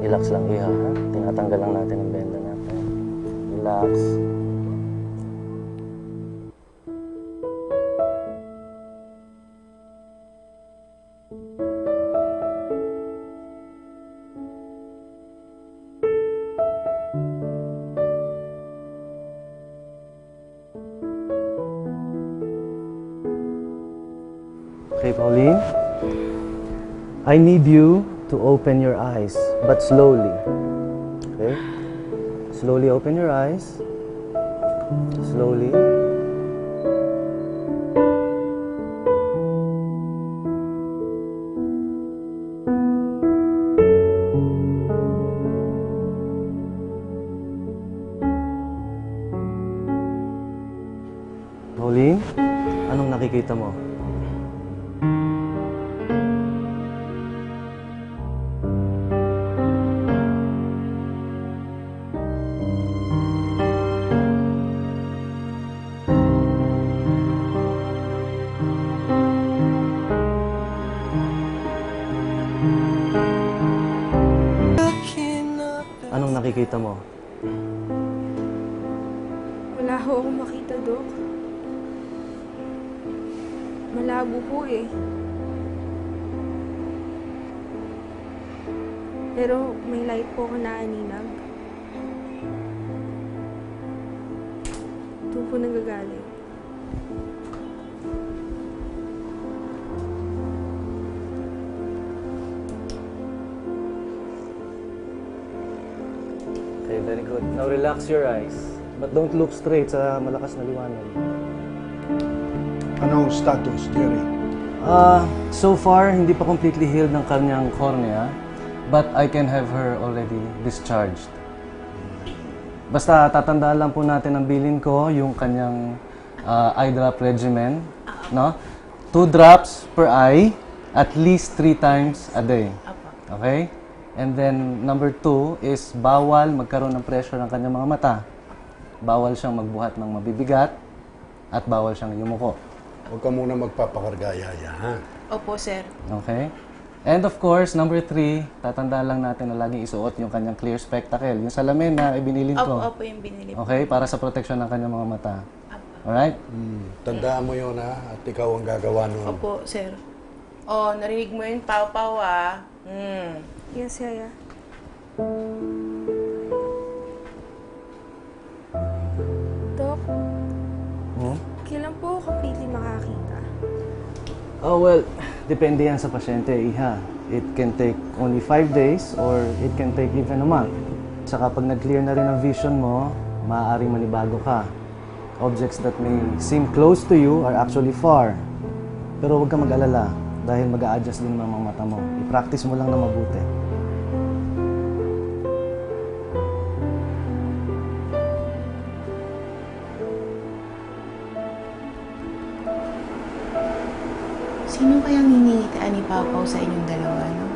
Relax lang iha, ha? Tinatanggal lang natin ang benda natin. Relax. Okay, Pauline. I need you to open your eyes, but slowly. Okay? Slowly open your eyes. Slowly. Pauline, anong nakikita mo? Anong nakikita mo? Wala ho akong makita, Dok. Malabo po eh. Pero may light po ako naaninag. Doon po nanggagaling. Okay, very good. Now relax your eyes. But don't look straight sa malakas na liwanag. Anong status, Jerry? Ah, so far, hindi pa completely healed ng kanyang cornea. But I can have her already discharged. Basta tatandaan lang po natin ang bilin ko, yung kanyang ah, eye drop regimen. No? Two drops per eye, at least three times a day. Okay? And then, number two is bawal magkaroon ng pressure ng kanyang mga mata. Bawal siyang magbuhat ng mabibigat at bawal siyang yumuko. Huwag ka muna magpapakargaya, ha? Opo, sir. Okay? And of course, number three, tatandaan lang natin na laging isuot yung kanyang clear spectacle. Yung salamin na ibinilin Opo, ko. opo yung binili. Okay? Para sa proteksyon ng kanyang mga mata. Alright? Hmm. Tandaan mo yun, ha? At ikaw ang gagawa nun. Opo, sir. Oh, narinig mo yun, Pau-Pau, ah. Hmm. Yes, Yaya. Dok, Hmm? kailan po ako completely makakita? Oh, well, depende yan sa pasyente, iha. It can take only five days or it can take even a month. Saka pag nag-clear na rin ang vision mo, maaaring manibago ka. Objects that may seem close to you are actually far. Pero huwag ka mag-alala dahil mag adjust din mga mata mo. I-practice mo lang na mabuti. Sino kayang hinihitian ni Pau-Pau sa inyong dalawa, no?